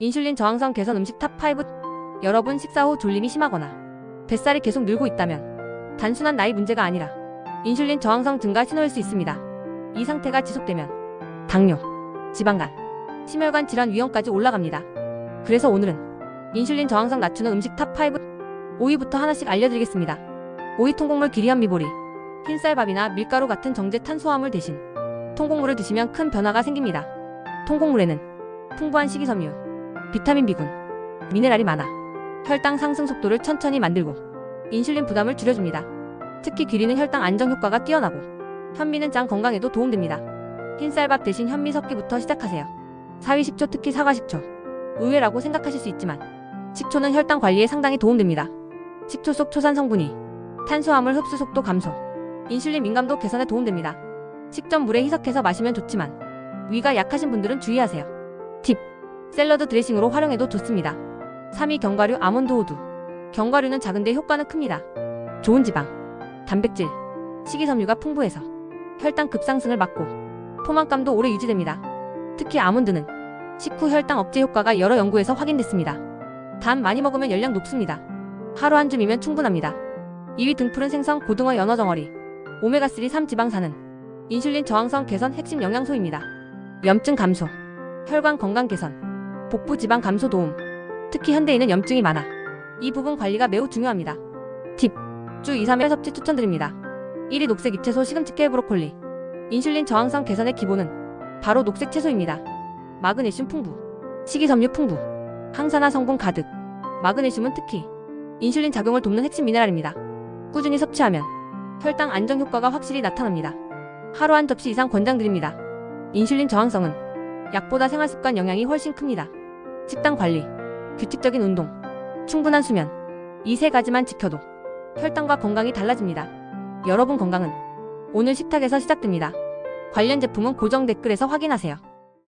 인슐린 저항성 개선 음식 탑5 여러분 식사 후 졸림이 심하거나 뱃살이 계속 늘고 있다면 단순한 나이 문제가 아니라 인슐린 저항성 증가 신호일 수 있습니다. 이 상태가 지속되면 당뇨, 지방간, 심혈관 질환 위험까지 올라갑니다. 그래서 오늘은 인슐린 저항성 낮추는 음식 탑5 오이부터 하나씩 알려드리겠습니다. 오이 통곡물 기리한 미보리 흰쌀밥이나 밀가루 같은 정제 탄수화물 대신 통곡물을 드시면 큰 변화가 생깁니다. 통곡물에는 풍부한 식이섬유, 비타민 B군, 미네랄이 많아 혈당 상승 속도를 천천히 만들고 인슐린 부담을 줄여줍니다. 특히 귀리는 혈당 안정 효과가 뛰어나고 현미는 장 건강에도 도움됩니다. 흰쌀밥 대신 현미 섞기부터 시작하세요. 사위 식초 특히 사과 식초 의외라고 생각하실 수 있지만 식초는 혈당 관리에 상당히 도움됩니다. 식초 속 초산 성분이 탄수화물 흡수 속도 감소, 인슐린 민감도 개선에 도움됩니다. 식전 물에 희석해서 마시면 좋지만 위가 약하신 분들은 주의하세요. 팁. 샐러드 드레싱으로 활용해도 좋습니다. 3위 견과류 아몬드 호두. 견과류는 작은데 효과는 큽니다. 좋은 지방, 단백질, 식이섬유가 풍부해서 혈당 급상승을 막고 포만감도 오래 유지됩니다. 특히 아몬드는 식후 혈당 억제 효과가 여러 연구에서 확인됐습니다. 단 많이 먹으면 열량 높습니다. 하루 한 줌이면 충분합니다. 2위 등푸른 생선 고등어 연어 정어리 오메가3 3지방산은 인슐린 저항성 개선 핵심 영양소입니다. 염증 감소, 혈관 건강 개선, 복부 지방 감소 도움. 특히 현대인은 염증이 많아. 이 부분 관리가 매우 중요합니다. 팁. 주 2, 3회 섭취 추천드립니다. 1위 녹색 잎채소 시금치 깨 브로콜리. 인슐린 저항성 개선의 기본은 바로 녹색 채소입니다. 마그네슘 풍부, 식이섬유 풍부, 항산화 성분 가득. 마그네슘은 특히 인슐린 작용을 돕는 핵심 미네랄입니다. 꾸준히 섭취하면 혈당 안정 효과가 확실히 나타납니다. 하루 한 접시 이상 권장드립니다. 인슐린 저항성은 약보다 생활습관 영향이 훨씬 큽니다. 식단 관리, 규칙적인 운동, 충분한 수면. 이 세 가지만 지켜도 혈당과 건강이 달라집니다. 여러분 건강은 오늘 식탁에서 시작됩니다. 관련 제품은 고정 댓글에서 확인하세요.